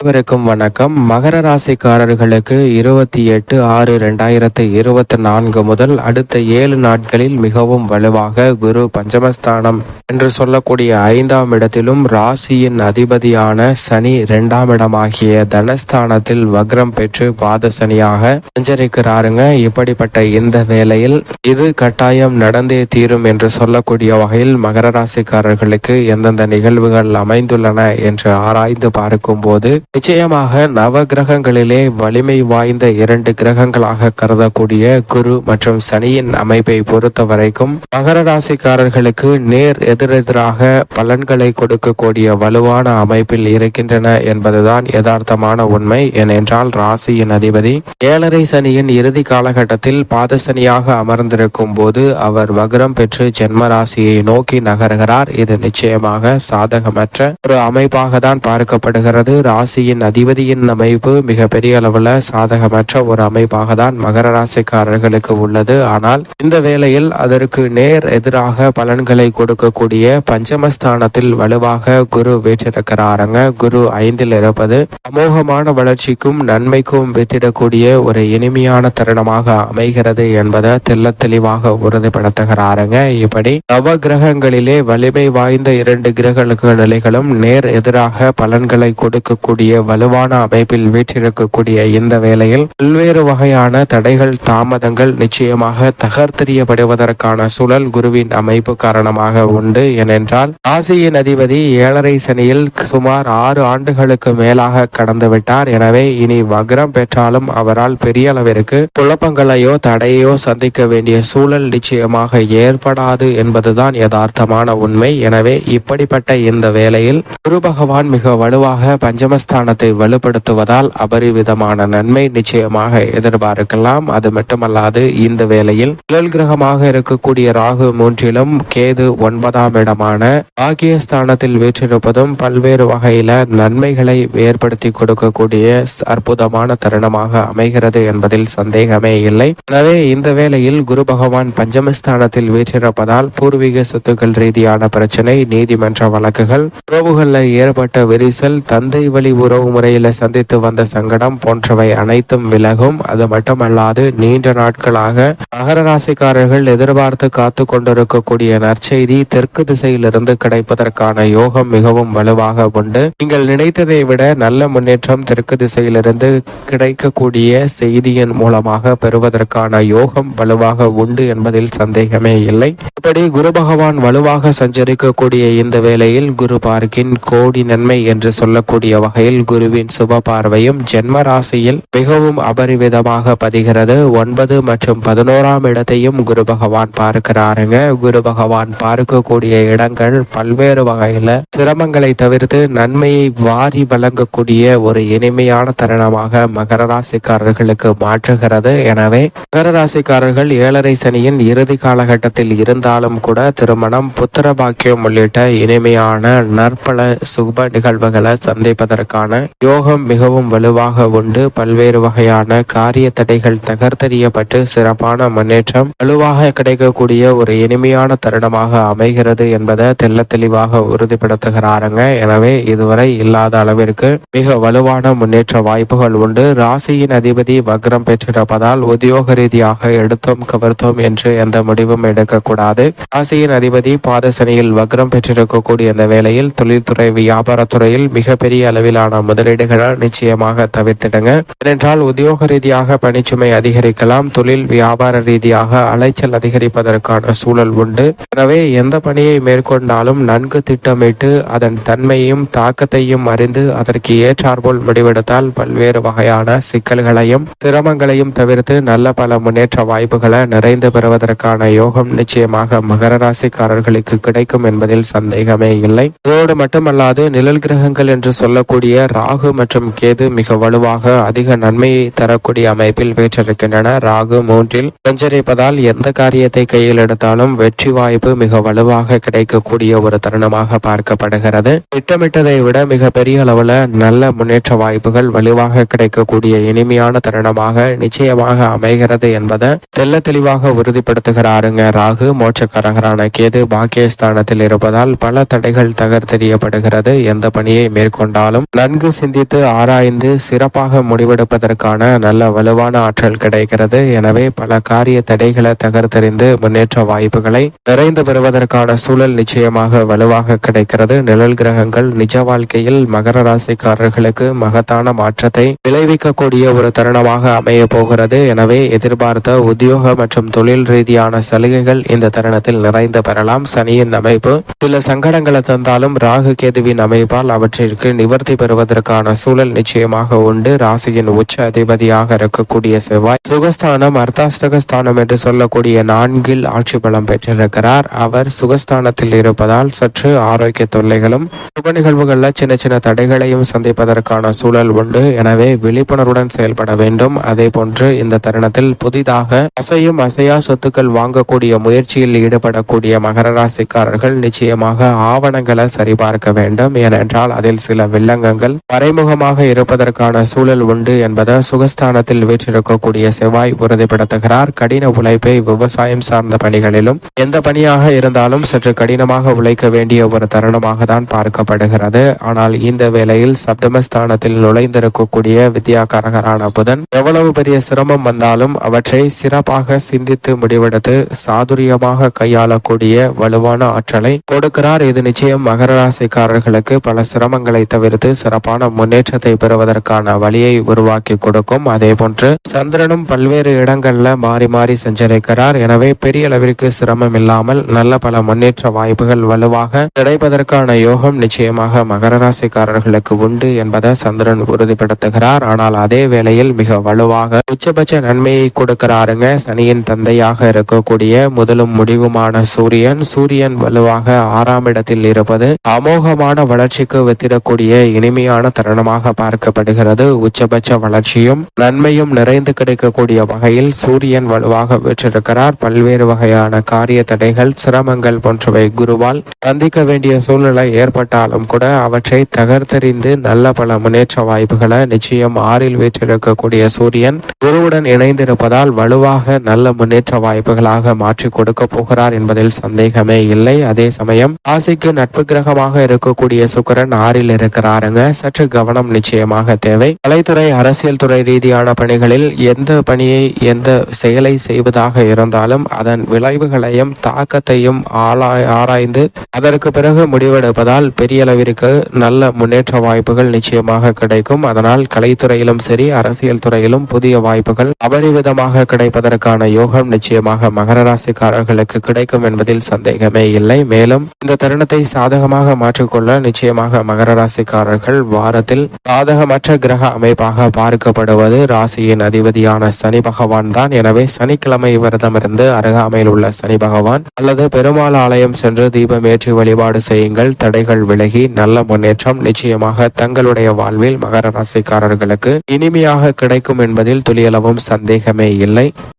அனைவருக்கும் வணக்கம். மகர ராசிக்காரர்களுக்கு இருபத்தி எட்டு ஆறு ரெண்டாயிரத்து இருபத்தி நான்கு முதல் அடுத்த ஏழு நாட்களில் மிகவும் வலுவாக குரு பஞ்சமஸ்தானம் என்று சொல்லக்கூடிய ஐந்தாம் இடத்திலும் ராசியின் அதிபதியான சனி இரண்டாம் இடமாகிய தனஸ்தானத்தில் வக்ரம் பெற்று பாத சனியாக சஞ்சரிக்கிறாருங்க. இப்படிப்பட்ட இந்த வேளையில் இது கட்டாயம் நடந்தே தீரும் என்று சொல்லக்கூடிய வகையில் மகர ராசிக்காரர்களுக்கு எந்தெந்த நிகழ்வுகள் அமைந்துள்ளன என்று ஆராய்ந்து பார்க்கும்போது நிச்சயமாக நவ கிரகங்களிலே வலிமை வாய்ந்த இரண்டு கிரகங்களாக கருதக்கூடிய குரு மற்றும் சனியின் அமைப்பை பொறுத்த வரைக்கும் மகர ராசிக்காரர்களுக்கு நேர் எதிரெதிராக பலன்களை கொடுக்கக்கூடிய வலுவான அமைப்பில் இருக்கின்றன என்பதுதான் யதார்த்தமான உண்மை. ஏனென்றால் ராசியின் அதிபதி ஏழரை சனியின் இறுதி காலகட்டத்தில் பாதசனியாக அமர்ந்திருக்கும் போது அவர் வக்ரம் பெற்று ஜென்ம ராசியை நோக்கி நகர்கிறார். இது நிச்சயமாக சாதகமற்ற ஒரு அமைப்பாக தான் பார்க்கப்படுகிறது. ராசி ராசியின் அதிபதியின் அமைப்பு மிக பெரிய சாதகமற்ற ஒரு அமைப்பாக தான் மகர ராசிக்காரர்களுக்கு உள்ளது. ஆனால் இந்த வேளையில் அதற்கு நேர் எதிராக பலன்களை கொடுக்கக்கூடிய பஞ்சமஸ்தானத்தில் வலுவாக குரு வீற்றிருக்கிறாருங்க. குரு ஐந்தில் இருப்பது அமோகமான வளர்ச்சிக்கும் நன்மைக்கும் வித்திடக்கூடிய ஒரு இனிமையான தருணமாக அமைகிறது என்பதை தெல்ல தெளிவாக உறுதிப்படுத்துகிறாருங்க. இப்படி நவ கிரகங்களிலே வலிமை வாய்ந்த இரண்டு கிரக நிலைகளும் நேர் எதிராக பலன்களை கொடுக்கக்கூடிய வலுவான அமைப்பில் வீற்றிருக்கக்கூடிய இந்த வேளையில் பல்வேறு வகையான தடைகள் தாமதங்கள் நிச்சயமாக தகர்த்தெறியப்படுவதற்கான சூழல் குருவின் அமைப்பு காரணமாக உண்டு. ஏனென்றால் ராசியின் அதிபதி ஏழரை சனியில் சுமார் ஆறு ஆண்டுகளுக்கு மேலாக கடந்து விட்டார் எனவே இனி வக்ரம் பெற்றாலும் அவரால் பெரிய அளவிற்கு குழப்பங்களையோ தடையோ சந்திக்க வேண்டிய சூழல் நிச்சயமாக ஏற்படாது என்பதுதான் யதார்த்தமான உண்மை. எனவே இப்படிப்பட்ட இந்த வேளையில் குரு பகவான் மிக வலுவாக பஞ்சமஸ்தானத்தை வலுப்படுத்துவதால் அபரிவிதமான நன்மை நிச்சயமாக எதிர்பார்க்கலாம். அது மட்டுமல்லாது இந்த வேளையில் நிழல் கிரகமாக இருக்கக்கூடிய ராகு மூன்றிலும் கேது ஒன்பதாம் இடமான பாக்கியஸ்தானத்தில் வீற்றிருப்பதும் பல்வேறு வகையில நன்மைகளை ஏற்படுத்தி கொடுக்கக்கூடிய அற்புதமான தருணமாக அமைகிறது என்பதில் சந்தேகமே இல்லை. எனவே இந்த வேளையில் குரு பகவான் பஞ்சமஸ்தானத்தில் வீற்றிருப்பதால் பூர்வீக சொத்துக்கள் ரீதியான பிரச்சனை நீதிமன்ற வழக்குகள் உறவுகளில் ஏற்பட்ட விரிசல் தந்தை வழி உறவு முறையில் சந்தித்து வந்த சங்கடம் போன்றவை அனைத்தும் விலகும். அது மட்டுமல்லாது நீண்ட நாட்களாக மகர ராசிக்காரர்கள் எதிர்பார்த்து காத்து கொண்டிருக்கக்கூடிய நற்செய்தி தெற்கு திசையிலிருந்து கிடைப்பதற்கான யோகம் மிகவும் வலுவாக உண்டு. நீங்கள் நினைத்ததை விட நல்ல முன்னேற்றம் தெற்கு திசையிலிருந்து கிடைக்கக்கூடிய செய்தியின் மூலமாக பெறுவதற்கான யோகம் வலுவாக உண்டு என்பதில் சந்தேகமே இல்லை. இப்படி குரு பகவான் வலுவாக சஞ்சரிக்கக்கூடிய இந்த வேளையில் குரு பார்க்கின் கோடி நன்மை என்று சொல்லக்கூடிய வகையில் குருவின் சுப பார்வையும் ஜென்ம ராசியில் மிகவும் அபரிவிதமாக பதிகிறது. ஒன்பது மற்றும் பதினோராம் இடத்தையும் குரு பகவான் பார்க்கிறாருங்க. குரு பகவான் பார்க்கக்கூடிய இடங்கள் பல்வேறு வகையில சிரமங்களை தவிர்த்து நன்மையை வாரி வழங்கக்கூடிய ஒரு இனிமையான தருணமாக மகர ராசிக்காரர்களுக்கு மாற்றுகிறது. எனவே மகர ராசிக்காரர்கள் ஏழரை சனியின் இறுதி காலகட்டத்தில் இருந்தாலும் கூட திருமணம் புத்திர பாக்கியம் உள்ளிட்ட இனிமையான நற்பல சுப நிகழ்வுகளை சந்திப்பதற்கான யோகம் மிகவும் வலுவாக உண்டு. பல்வேறு வகையான காரிய தடைகள் தகர்த்தெறியப்பட்டு சிறப்பான முன்னேற்றம் வலுவாக கிடைக்கக்கூடிய ஒரு இனிமையான தருணமாக அமைகிறது என்பதை தெல்ல தெளிவாக உறுதிப்படுத்துகிறாருங்க. எனவே இதுவரை இல்லாத அளவிற்கு மிக வலுவான முன்னேற்ற வாய்ப்புகள் உண்டு. ராசியின் அதிபதி வக்ரம் பெற்றிருப்பதால் உத்தியோக ரீதியாக எடுத்தோம் கவர்த்தோம் என்று எந்த முடிவும் எடுக்கக்கூடாது. ராசியின் அதிபதி பாதசனியில் வக்ரம் பெற்றிருக்கக்கூடிய இந்த வேளையில் தொழில்துறை வியாபாரத்துறையில் மிகப்பெரிய அளவிலான முதலீடுகளை நிச்சயமாக தவிர்த்திடுங்க. ஏனென்றால் உத்தியோக ரீதியாக பணிச்சுமை அதிகரிக்கலாம் தொழில் வியாபார ரீதியாக அலைச்சல் அதிகரிப்பதற்கான சூழல் உண்டு. எனவே எந்த பணியை மேற்கொண்டாலும் நன்கு திட்டமிட்டு அதன் தன்மையும் தாக்கத்தையும் அறிந்து அதற்கு ஏற்றாற்போல் முடிவெடுத்தால் பல்வேறு வகையான சிக்கல்களையும் சிரமங்களையும் தவிர்த்து நல்ல பல முன்னேற்ற வாய்ப்புகளை நிறைந்து பெறுவதற்கான யோகம் நிச்சயமாக மகர ராசிக்காரர்களுக்கு கிடைக்கும் என்பதில் சந்தேகமே இல்லை. இதோடு மட்டுமல்லாது நிழல் கிரகங்கள் என்று சொல்லக்கூடிய ராகு மற்றும் கேது மிக வலுவாக அதிக நன்மையை தரக்கூடிய அமைப்பில் வீற்றிருக்கின்றன. ராகு மூன்றில் சஞ்சரிப்பதால் எந்த காரியத்தை கையில் எடுத்தாலும் வெற்றி வாய்ப்பு மிக வலுவாக கிடைக்கக்கூடிய ஒரு தருணமாக பார்க்கப்படுகிறது. திட்டமிட்டதை விட மிக பெரிய அளவுல நல்ல முன்னேற்ற வாய்ப்புகள் வலுவாக கிடைக்கக்கூடிய இனிமையான தருணமாக நிச்சயமாக அமைகிறது என்பதை தெல்ல தெளிவாக உறுதிப்படுத்துகிறாருங்க. ராகு மோட்சக்காரகரான கேது பாக்கியஸ்தானத்தில் இருப்பதால் பல தடைகள் தகர்த்தெறியப்படுகிறது. எந்த பணியை மேற்கொண்டாலும் நன்கு நன்கு சிந்தித்து ஆராய்ந்து சிறப்பாக முடிவெடுப்பதற்கான நல்ல வலுவான ஆற்றல் கிடைக்கிறது. எனவே பல காரிய தடைகளை தகர்த்தெறிந்து முன்னேற்ற வாய்ப்புகளை நிறைந்து பெறுவதற்கான சூழல் நிச்சயமாக வலுவாக கிடைக்கிறது. நிழல் கிரகங்கள் நிஜ வாழ்க்கையில் மகர ராசிக்காரர்களுக்கு மகத்தான மாற்றத்தை விளைவிக்கக்கூடிய ஒரு தருணமாக அமைய போகிறது. எனவே எதிர்பார்த்த உத்தியோக மற்றும் தொழில் ரீதியான சலுகைகள் இந்த தருணத்தில் நிறைந்து பெறலாம். சனியின் அமைப்பு சில சங்கடங்களை தந்தாலும் ராகு கேதுவின் அமைப்பால் அவற்றிற்கு நிவர்த்தி வருவதற்கான சூழல் நிச்சயமாக உண்டு. ராசியின் உச்ச அதிபதியாக இருக்கக்கூடிய செவ்வாய் சுகஸ்தானம் அர்த்தாஸ்தகஸ்தானம் என்று சொல்லக்கூடிய நான்கில் ஆட்சி பலம் பெற்றிருக்கிறார். அவர் சுகஸ்தானத்தில் இருப்பதால் சற்று ஆரோக்கிய தொல்லைகளும் சுப நிகழ்வுகள்ல சின்ன சின்ன தடைகளையும் சந்திப்பதற்கான சூழல் உண்டு. எனவே விழிப்புணர்வுடன் செயல்பட வேண்டும். அதே போன்று இந்த தருணத்தில் புதிதாக அசையும் அசையா சொத்துக்கள் வாங்கக்கூடிய முயற்சியில் ஈடுபடக்கூடிய மகர ராசிக்காரர்கள் நிச்சயமாக ஆவணங்களை சரிபார்க்க வேண்டும். ஏனென்றால் அதில் சில வில்லங்கங்கள் மறைமுகமாக இருப்பதற்கான சூழல் உண்டு என்பதை சுகஸ்தானத்தில் வீற்றிருக்கக்கூடிய செவ்வாய் உறுதிப்படுத்துகிறார். கடின உழைப்பை விவசாயம் சார்ந்த பணிகளிலும் எந்த பணியாக இருந்தாலும் சற்று கடினமாக உழைக்க வேண்டிய ஒரு தருணமாக தான் பார்க்கப்படுகிறது. ஆனால் இந்த வேளையில் சப்தமஸ்தானத்தில் நுழைந்திருக்கக்கூடிய வித்யாகாரகரான புதன் எவ்வளவு பெரிய சிரமம் வந்தாலும் அவற்றை சிறப்பாக சிந்தித்து முடிவெடுத்து சாதுரியமாக கையாளக்கூடிய வலுவான ஆற்றலை கொடுக்கிறார். இது நிச்சயம் மகர ராசிக்காரர்களுக்கு பல சிரமங்களை தவிர்த்து சிறப்பான முன்னேற்றத்தை பெறுவதற்கான வழியை உருவாக்கி கொடுக்கும். அதே போன்று சந்திரனும் பல்வேறு இடங்கள்ல மாறி மாறி சஞ்சரிக்கிறார் எனவே பெரிய அளவிற்கு சிரமம் இல்லாமல் நல்ல பல முன்னேற்ற வாய்ப்புகள் வலுவாக கிடைப்பதற்கான யோகம் நிச்சயமாக மகர ராசிக்காரர்களுக்கு உண்டு என்பதை சந்திரன் உறுதிப்படுத்துகிறார். ஆனால் அதே வேளையில் மிக வலுவாக உச்சபட்ச நன்மையை கொடுக்கிறாருங்க. சனியின் தந்தையாக இருக்கக்கூடிய முதலும் முடிவுமான சூரியன். சூரியன் வலுவாக ஆறாம் இடத்தில் இருப்பது அமோகமான வளர்ச்சிக்கு வித்திடக்கூடிய இனிமையான தருணமாக பார்க்கப்படுகிறது. உச்சபட்ச வளர்ச்சியும் நன்மையும் நிறைந்து கிடைக்கக்கூடிய வகையில் சூரியன் வலுவாக பெற்றிருக்கிறார் பல்வேறு வகையான காரிய தடைகள் சிரமங்கள் போன்றவை குருவால் சந்திக்க வேண்டிய சூழ்நிலை ஏற்பட்டாலும் கூட அவற்றை தகர்த்தெறிந்து நல்ல பல முன்னேற்ற வாய்ப்புகளை நிச்சயம் ஆறில் வீற்றிருக்கக்கூடிய சூரியன் குருவுடன் இணைந்திருப்பதால் வலுவாக நல்ல முன்னேற்ற வாய்ப்புகளாக மாற்றி கொடுக்க போகிறார் என்பதில் சந்தேகமே இல்லை. அதே சமயம் ராசிக்கு நட்பு கிரகமாக இருக்கக்கூடிய சுக்கிரன் ஆறில் இருக்கிறாருங்க. சற்று கவனம் நிச்சயமாக தேவை. கலைத்துறை அரசியல் துறை ரீதியான பணிகளில் எந்த பணியை எந்த செயலை செய்வதாக இருந்தாலும் அதன் விளைவுகளையும் தாக்கத்தையும் ஆளாய் ஆராய்ந்து அதற்கு பிறகு முடிவெடுப்பதால் பெரிய அளவிற்கு நல்ல முன்னேற்ற வாய்ப்புகள் நிச்சயமாக கிடைக்கும். அதனால் கலைத்துறையிலும் சரி அரசியல் துறையிலும் புதிய வாய்ப்புகள் அபரிவிதமாக கிடைப்பதற்கான யோகம் நிச்சயமாக மகர ராசிக்காரர்களுக்கு கிடைக்கும் என்பதில் சந்தேகமே இல்லை. மேலும் இந்த தருணத்தை சாதகமாக மாற்றிக்கொள்ள நிச்சயமாக மகர ராசிக்காரர்கள் வாரத்தில் சாதகமற்ற கிரக அமைப்பாக பார்க்கப்படுவது ராசியின் அதிபதியான சனி பகவான் தான். எனவே சனிக்கிழமை விரதமிருந்து அருகாமையில் உள்ள சனி பகவான் அல்லது பெருமாள் ஆலயம் சென்று தீபம் ஏற்றி வழிபாடு செய்யுங்கள். தடைகள் விலகி நல்ல முன்னேற்றம் நிச்சயமாக தங்களுடைய வாழ்வில் மகர ராசிக்காரர்களுக்கு இனிமையாக கிடைக்கும் என்பதில் துளியளவும் சந்தேகமே இல்லை.